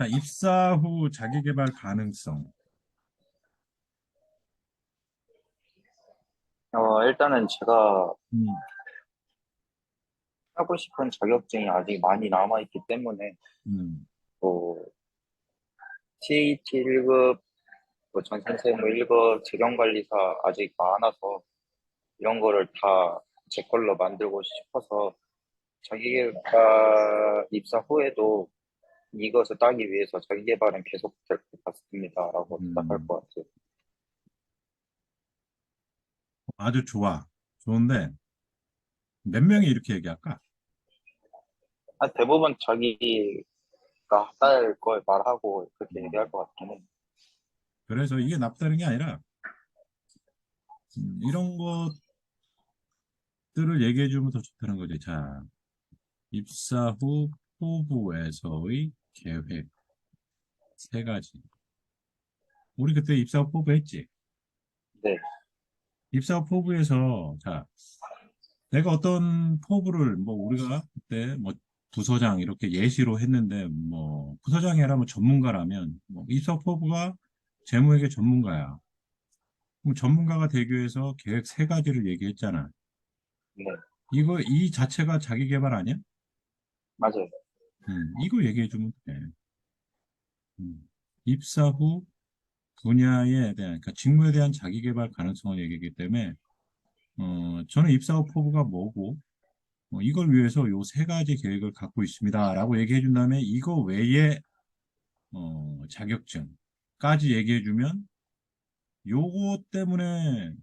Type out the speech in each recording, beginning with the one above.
자, 입사 후 자기개발 가능성. 어, 일단은 제가 음, 하고 싶은 자격증이 아직 많이 남아있기 때문에, 음, 뭐, TAT 1급, 뭐, 전산세무 1급, 재경관리사 아직 많아서, 이런 거를 다 제 걸로 만들고 싶어서, 자기개발 입사 후에도 이것을 따기 위해서 자기 개발은 계속 될 것 같습니다. 라고 음. 생각할 것 같아요. 아주 좋아. 좋은데, 몇 명이 이렇게 얘기할까? 아, 대부분 자기가 딸 걸 말하고 그렇게 얘기할 것 같긴 해. 그래서 이게 나쁘다는 게 아니라, 음, 이런 것들을 얘기해 주면 더 좋다는 거지. 자, 입사 후 포부에서의 계획. 세 가지. 우리 그때 입사 후 포부 했지? 네. 입사 후 포부에서, 자, 내가 어떤 포부를, 뭐, 우리가 그때 뭐, 부서장 이렇게 예시로 했는데, 뭐, 부서장이라 뭐 전문가라면, 뭐, 입사 후 포부가 재무회계 전문가야. 그럼 전문가가 되기 위해서 계획 세 가지를 얘기했잖아. 네, 이거, 이 자체가 자기 개발 아니야? 맞아요. 음, 이거 얘기해 주면 돼. 음, 입사 후 분야에 대한, 그러니까 직무에 대한 자기 개발 가능성을 얘기하기 때문에, 어, 저는 입사 후 포부가 뭐고, 어, 이걸 위해서 요 세 가지 계획을 갖고 있습니다. 라고 얘기해 준 다음에 이거 외에, 어, 자격증까지 얘기해 주면, 요거 때문에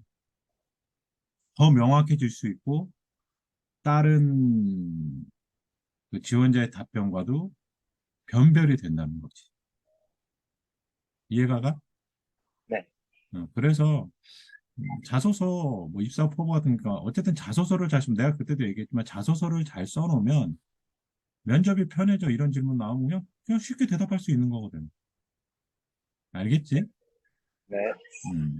더 명확해질 수 있고, 다른 그 지원자의 답변과도 변별이 된다는 거지. 이해가 가? 네. 어, 그래서 음, 자소서, 뭐 입사 포부 같은 거, 어쨌든 자소서를 잘 쓰면 내가 그때도 얘기했지만 자소서를 잘 써놓으면 면접이 편해져 이런 질문 나오면 그냥, 그냥 쉽게 대답할 수 있는 거거든. 알겠지? 네. 음.